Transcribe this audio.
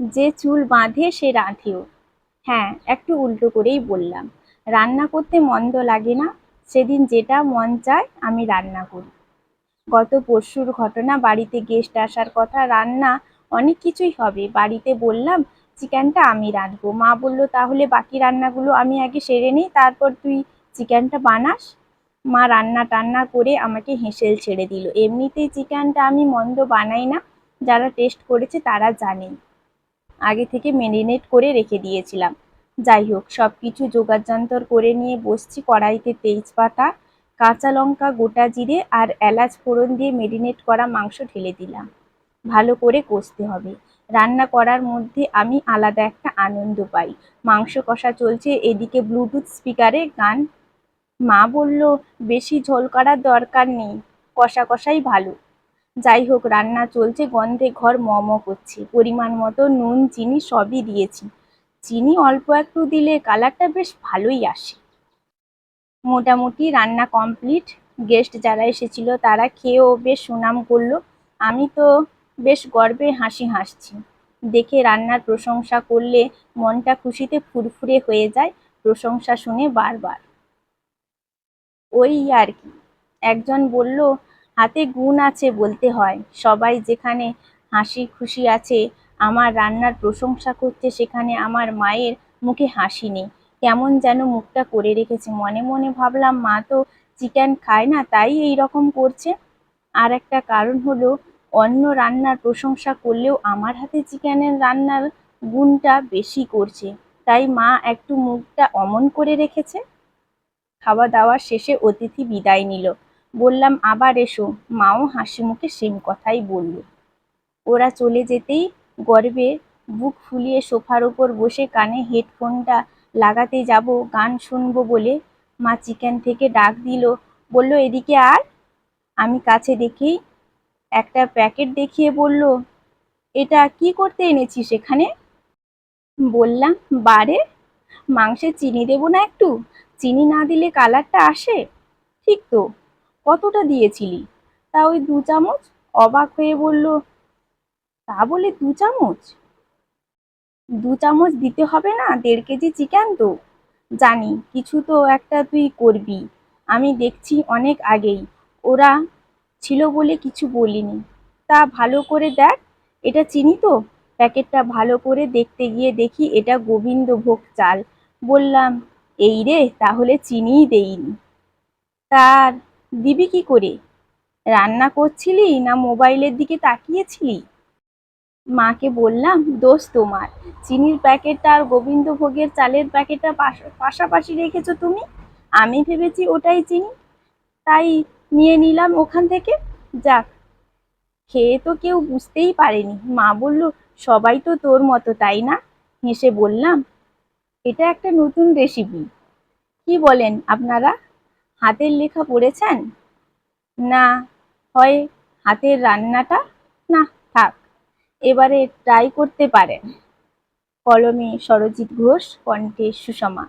যে চুল বাঁধে সে রাঁধেও। হ্যাঁ একটু উল্টো করেই বললাম। রান্না করতে মন্দ লাগে না, সেদিন যেটা মন চায় আমি রান্না করি। গত পরশুর ঘটনা, বাড়িতে গেস্ট আসার কথা, রান্না অনেক কিছুই হবে। বাড়িতে বললাম, চিকেনটা আমি রাঁধবো। মা বলল, তাহলে বাকি রান্নাগুলো আমি আগে সেরে নিই, তারপর তুই চিকেনটা বানাস। মা রান্না টান্না করে আমাকে হেঁসেল ছেড়ে দিল। এমনিতেই চিকেনটা আমি মন্দ বানাই না, যারা টেস্ট করেছে তারা জানেন। আগে থেকে মেরিনেট করে রেখে দিয়েছিলাম। যাই হোক সব কিছু যোগাড়যন্তর করে নিয়ে বসছি কড়াইতে তেজপাতা, কাঁচা লঙ্কা, গোটা জিরে আর এলাচ ফোড়ন দিয়ে মেরিনেট করা মাংস ঢেলে দিলাম। ভালো করে কষতে হবে। রান্না করার মধ্যে আমি আলাদা একটা আনন্দ পাই। মাংস কষা চলছে, এদিকে ব্লুটুথ স্পিকারে গান। মা বলল, বেশি ঝোল করার দরকার নেই। কষা কষাই ভালো। যাই হোক রান্না চলছে, গন্ধে ঘর ম ম করছে। পরিমাণ মতো নুন, চিনি সবই দিয়েছি। চিনি অল্প একটু দিলে কালারটা বেশ ভালোই আসে। মোটামুটি রান্না কমপ্লিট। গেস্ট যারা এসেছিল তারা খেয়েও বেশ সুনাম করল। আমি তো বেশ গর্বে হাসি হাসছি। দেখে রান্নার প্রশংসা করলে মনটা খুশিতে ফুরফুরে হয়ে যায়, প্রশংসা শুনে বারবার। ওই আর কি। একজন বলল হাতে গুণ আছে বলতে হয়। সবাই যেখানে হাসি খুশি আছে, আমার রান্নার প্রশংসা করছে সেখানে আমার মায়ের মুখে হাসি নেই। কেমন যেন মুখটা করে রেখেছে। মনে মনে ভাবলাম, মা তো চিকেন খায় না, তাই এই রকম করছে। আর একটা কারণ হলো, অন্য রান্নার প্রশংসা করলেও আমার হাতে চিকেনের রান্নার গুণটা বেশি করছে। তাই মা একটু মুখটা অমন করে রেখেছে। খাওয়া দাওয়া শেষে অতিথি বিদায় নিল। বললাম, আবার এসো। মাও হাসি মুখে সেম কথাই বলল। ওরা চলে যেতেই গর্বে বুক ফুলিয়ে সোফার ওপর বসে কানে হেডফোনটা লাগাতে যাব, গান শুনব বলে মা চিকেন থেকে ডাক দিল। বলল, এদিকে আর আমি কাছে দেখেই একটা প্যাকেট দেখিয়ে বলল, এটা কি করতে এনেছিস এখানে? বললাম, বারে, মাংসে চিনি দেবো না একটু? চিনি না দিলে কালারটা আসে? ঠিক তো। কতটা দিয়েছিলি? তা ওই দু চামচ অবাক হয়ে বলল, তা বলে দু চামচ? দু চামচ দিতে হবে না, দেড় কেজি চিকেন তো। জানি, কিছু তো একটা তুই করবি। আমি দেখছি অনেক আগেই। ওরা ছিল বলে কিছু বলিনি। তা ভালো করে দেখ, এটা চিনি তো? প্যাকেটটা ভালো করে দেখতে গিয়ে দেখি এটা গোবিন্দভোগ চাল। বললাম, এই রে, তাহলে চিনিই দেইনি। তার দিবি কি করে? রান্না করছিলি না মোবাইলের দিকে তাকিয়েছিলি? মাকে বললাম, দোষ তোমার। চিনির প্যাকেটটা আর গোবিন্দভোগের চালের প্যাকেটটা পাশাপাশি রেখেছো তুমি? আমি ভেবেছি ওটাই চিনি। তাই নিয়ে নিলাম ওখান থেকে। যাক, খেয়ে তো কেউ বুঝতেই পারেনি। মা বলল, সবাই তো তোর মতো, তাই না? হেসে বললাম, এটা একটা নতুন রেসিপি কি বলেন আপনারা? হাতের লেখা পড়েছেন? না, হয় হাতের রান্নাটা? না, থাক, এবারে ট্রাই করতে পারেন। কলমে সরজিৎ ঘোষ, কণ্ঠে সুষমা।